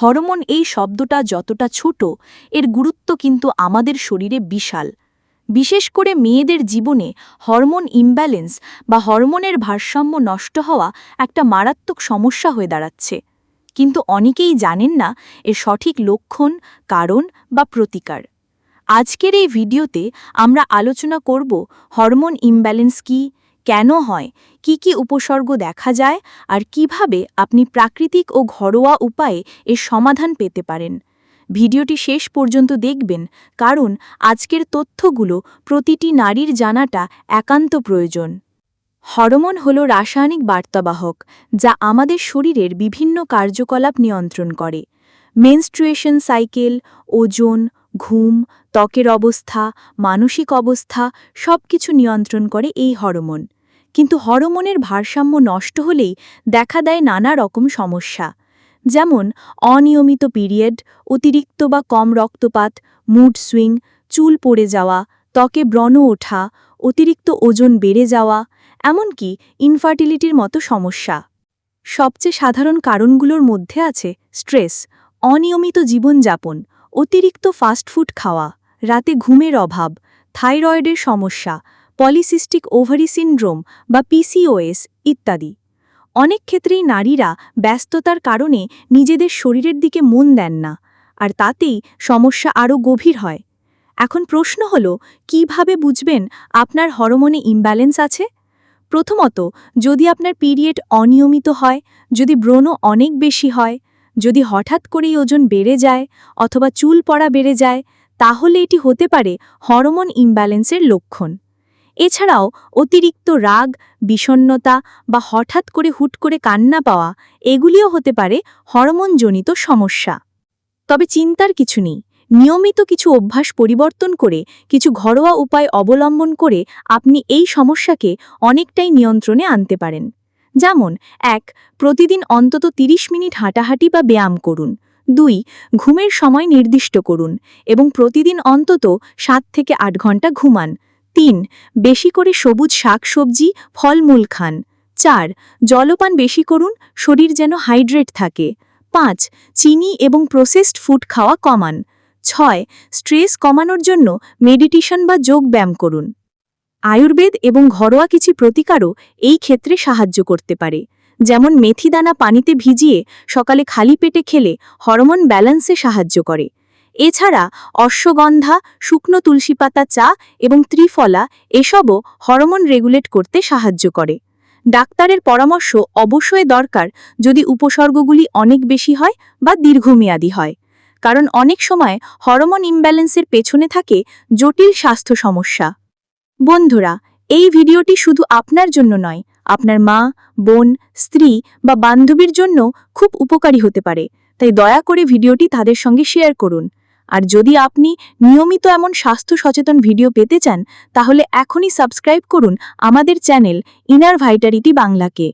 Hormone এই শব্দটা যতটা ছোট, এর গুরুত্ব কিন্তু আমাদের শরীরে বিশাল। বিশেষ করে মেয়েদের জীবনে হরমোন ইমব্যালেন্স বা হরমোনের ভারসাম্য নষ্ট হওয়া একটা মারাত্মক সমস্যা হয়ে দাঁড়াচ্ছে। কিন্তু অনেকেই জানেন না এর সঠিক লক্ষণ, কারণ বা প্রতিকার। আজকের এই ভিডিওতে আমরা আলোচনা করব হরমোন ইমব্যালেন্স কি কেন হয়? কি কি উপসর্গ দেখা যায়? আর কীভাবে আপনি প্রাকৃতিক ও ঘরোয়া উপায়ে এর সমাধান পেতে পারেন? ভিডিওটি শেষ পর্যন্ত দেখবেন, কারণ আজকের তথ্যগুলো প্রতিটি নারীর জানাটা একান্ত প্রয়োজন। হরমোন হল রাসায়নিক বার্তাবাহক, যা আমাদের শরীরের বিভিন্ন কার্যকলাপ নিয়ন্ত্রণ করে। মেনস্ট্রুয়েশন সাইকেল, ওজন, ঘুম, ত্বকের অবস্থা, মানসিক অবস্থা সবকিছু নিয়ন্ত্রণ করে এই হরমোন। কিন্তু হরমোনের ভারসাম্য নষ্ট হলেই দেখা দেয় নানা রকম সমস্যা। যেমন, অনিয়মিত পিরিয়ড, অতিরিক্ত বা কম রক্তপাত, মুড সুইং, চুল পড়ে যাওয়া, ত্বকে ব্রণ ওঠা, অতিরিক্ত ওজন বেড়ে যাওয়া, এমনকি ইনফার্টিলিটির মতো সমস্যা। সবচেয়ে সাধারণ কারণগুলোর মধ্যে আছে স্ট্রেস অনিয়মিত জীবনযাপন, অতিরিক্ত ফাস্টফুড খাওয়া, রাতে ঘুমের অভাব থাইরয়েডের সমস্যা পলিসিস্টিক ওভারি সিন্ড্রোম বা পিসিওএস ইত্যাদি। অনেক ক্ষেত্রেই নারীরা ব্যস্ততার কারণে নিজেদের শরীরের দিকে মন দেন না, আর তাতেই সমস্যা আরও গভীর হয়। এখন প্রশ্ন হল, কীভাবে বুঝবেন আপনার হরমোনে ইমব্যালেন্স আছে? প্রথমত, যদি আপনার পিরিয়ড অনিয়মিত হয়, যদি ব্রণ অনেক বেশি হয়, যদি হঠাৎ করেই ওজন বেড়ে যায় অথবা চুল পড়া বেড়ে যায়, তাহলে এটি হতে পারে হরমোন ইমব্যালেন্সের লক্ষণ। এছাড়াও অতিরিক্ত রাগ বিষণ্নতা বা হঠাৎ করে হুট করে কান্না পাওয়া, এগুলিও হতে পারে হরমোনজনিত সমস্যা। তবে চিন্তার কিছু নেই। নিয়মিত কিছু অভ্যাস পরিবর্তন করে, কিছু ঘরোয়া উপায় অবলম্বন করে আপনি এই সমস্যাকে অনেকটাই নিয়ন্ত্রণে আনতে পারেন। যেমন, এক, প্রতিদিন অন্তত ৩০ মিনিট হাঁটাহাঁটি বা ব্যায়াম করুন। দুই, ঘুমের সময় নির্দিষ্ট করুন এবং প্রতিদিন অন্তত সাত থেকে আট ঘণ্টা ঘুমান। তিন, বেশি করে সবুজ শাক শাকসবজি ফলমূল খান। চার, জলপান বেশি করুন, শরীর যেন হাইড্রেট থাকে। পাঁচ, চিনি এবং প্রসেসড ফুড খাওয়া কমান। ছয়, স্ট্রেস কমানোর জন্য মেডিটেশন বা যোগ ব্যায়াম করুন। আয়ুর্বেদ এবং ঘরোয়া কিছু প্রতিকারও এই ক্ষেত্রে সাহায্য করতে পারে। যেমন মেথিদানা পানিতে ভিজিয়ে সকালে খালি পেটে খেলে হরমোন ব্যালেন্সে সাহায্য করে। এছাড়া অশ্বগন্ধা, শুকনো তুলসী পাতা চা এবং ত্রিফলা এসবও হরমোন রেগুলেট করতে সাহায্য করে। ডাক্তারের পরামর্শ অবশ্যই দরকার যদি উপসর্গগুলি অনেক বেশি হয় বা দীর্ঘমেয়াদী হয়। কারণ অনেক সময় হরমোন ইমব্যালেন্সের পেছনে থাকে জটিল স্বাস্থ্য সমস্যা। বন্ধুরা, এই ভিডিওটি শুধু আপনার জন্য নয়, আপনার মা, বোন, স্ত্রী বা বান্ধবীর জন্য খুব উপকারী হতে পারে। তাই দয়া করে ভিডিওটি তাদের সঙ্গে শেয়ার করুন। আর যদি আপনি নিয়মিত এমন স্বাস্থ্য সচেতন ভিডিও পেতে চান, তাহলে এখনই সাবস্ক্রাইব করুন আমাদের চ্যানেল ইনার ভাইটারিটি বাংলাকে।